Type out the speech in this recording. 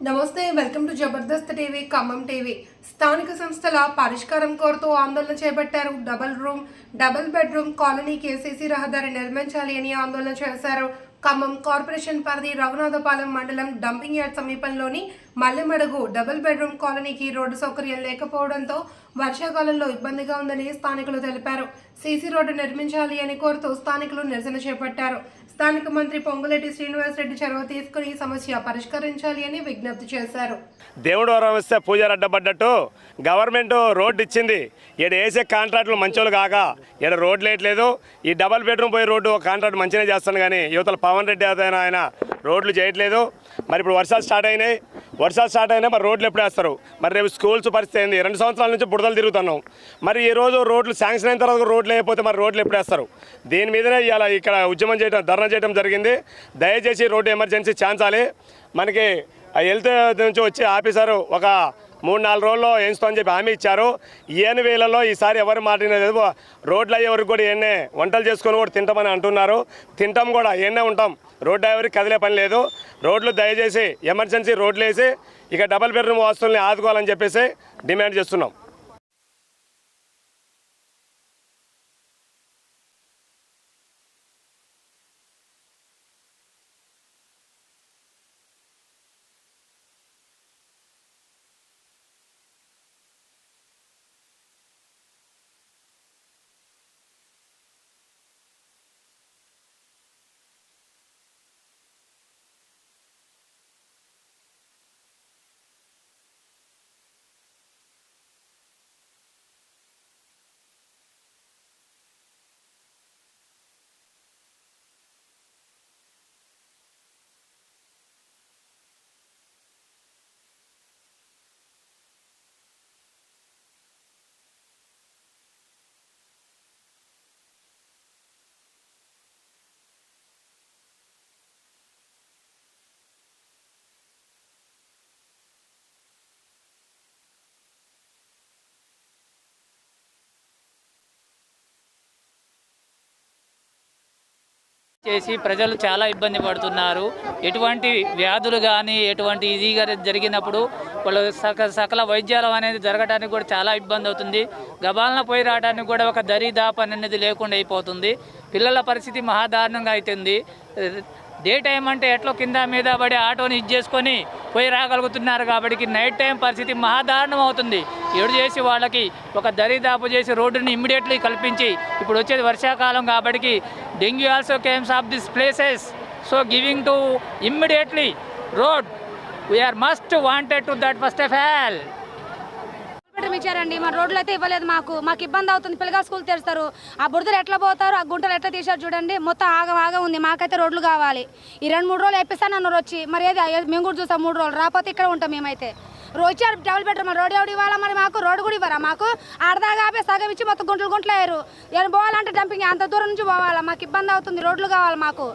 నమస్తే welcome to Jabardasth TV Khammam TV. స్థానిక సంస్థల పరిష్కారం కోరుతూ ఆందోళన చేపట్టారు. Double room double bedroom colony KCC రహదారి నిర్మించాలి అని ఆందోళన చేశారు. ఖమ్మం కార్పొరేషన్ పరిధి రఘునాథపాలెం మండలం డంపింగ్ యార్డ్ సమీపంలోని మల్లెమడుగు డబుల్ బెడ్రూమ్ కాలనీకి రోడ్డు సౌకర్యం లేకపోవడంతో వర్షాకాలంలో ఇబ్బందిగా ఉందని స్థానికులు తెలిపారు. సీసీ రోడ్డు నిర్మించాలి అని కోరుతూ స్థానికులు నిరసన చేపట్టారు. స్థానిక మంత్రి పొంగులేటి శ్రీనివాసరెడ్డి చొరవ తీసుకుని ఈ సమస్య పరిష్కరించాలి అని విజ్ఞప్తి చేశారు. దేవుడు వరం ఇస్తే పూజారి అడ్డపడ్డట్టు గవర్నమెంట్ రోడ్డు ఇచ్చింది. ఈడ వేసే కాంట్రాక్టులు మంచోళ్ళు కాక ఈడ రోడ్లు వేయట్లేదు ఈ డబల్ బెడ్రూమ్ పోయి రోడ్డు కాంట్రాక్ట్ మంచిగా చేస్తాను కానీ యువతల పవన్ రెడ్డి ఆయన రోడ్లు చేయట్లేదు. మరి ఇప్పుడు వర్షాలు స్టార్ట్ అయినాయి. వర్షాలు స్టార్ట్ అయినా మరి రోడ్లు ఎప్పుడు వేస్తారు? మరి రేపు స్కూల్స్ పరిస్థితి ఏంది? రెండు సంవత్సరాల నుంచి బుడదలు తిరుగుతున్నాం. మరి ఈ రోజు రోడ్లు శాంక్షన్ అయిన తర్వాత రోడ్లు లేకపోతే మరి రోడ్లు ఎప్పుడు వేస్తారు? దీని మీదనే ఇవాళ ఇక్కడ ఉద్యమం చేయడం ధర్నా చేయడం జరిగింది. దయచేసి రోడ్డు ఎమర్జెన్సీ ఛాన్సాలి మనకి ఆ హెల్త్ నుంచి వచ్చే ఆఫీసరు ఒక మూడు నాలుగు రోజుల్లో వేయించుతామని చెప్పి హామీ ఇచ్చారు. ఏను వేలలో ఈసారి ఎవరు మాట్లాడినది రోడ్లు అయ్యే వరకు కూడా ఎన్నే వంటలు చేసుకొని కూడా తింటామని అంటున్నారు. తింటాం కూడా ఎన్నే ఉంటాం. రోడ్డు ఎవరికి కదిలే పని లేదు. రోడ్లు దయచేసి ఎమర్జెన్సీ రోడ్లు వేసి ఇక డబల్ బెడ్రూమ్ వస్తువుల్ని ఆదుకోవాలని చెప్పేసి డిమాండ్ చేస్తున్నాం. చేసి ప్రజలు చాలా ఇబ్బంది పడుతున్నారు. ఎటువంటి వ్యాధులు కానీ ఎటువంటి ఇదిగా జరిగినప్పుడు వాళ్ళు సక సకల వైద్యాలు అనేది జరగడానికి కూడా చాలా ఇబ్బంది అవుతుంది. గబాలన పోయి రావడానికి కూడా ఒక దరిదాపన్ అనేది లేకుండా అయిపోతుంది. పిల్లల పరిస్థితి మహాదారుణంగా అవుతుంది డే టైం అంటే ఎట్లో కింద మీద పడి ఆటోని ఇది చేసుకొని పోయి రాగలుగుతున్నారు కాబట్టి నైట్ టైం పరిస్థితి మహాదారుణం అవుతుంది. ఏడు చేసి వాళ్ళకి ఒక దరిదాపు చేసి రోడ్డుని ఇమ్మీడియట్లీ కల్పించి ఇప్పుడు వచ్చేది వర్షాకాలం కాబట్టి dengue also comes of this places. So giving to immediately road. We are must wanted to that first of all ఇచ్చారండి. మా రోడ్లు అయితే ఇవ్వలేదు మాకు. మాకు ఇబ్బంది అవుతుంది. పిల్లగా స్కూల్ తెరుస్తారు. ఆ బురదలు ఎట్లా పోతారు? ఆ గుంటలు ఎట్లా తీశారు చూడండి. మొత్తం ఆగం ఆగం ఉంది. మాకైతే రోడ్లు కావాలి. ఈ రెండు మూడు రోజులు వేపిస్తాను అన్నారు వచ్చి మరి ఏది? మేము కూడా చూస్తాం మూడు రోజులు. రాకపోతే ఇక్కడ ఉంటాం మేమైతే. రోజు వచ్చారు డబుల్ బెడ్రూమ్ రోడ్ ఎవడు ఇవ్వాలా? మరి మాకు రోడ్డు కూడా ఇవ్వరా? మాకు ఆడదాగా సగం ఇచ్చి మొత్తం గుంటలు గుంటలు వేయరు ఏమైనా పోవాలంటే డంపింగ్ అంత దూరం నుంచి పోవాలా? మాకు ఇబ్బంది అవుతుంది. రోడ్లు కావాలి మాకు.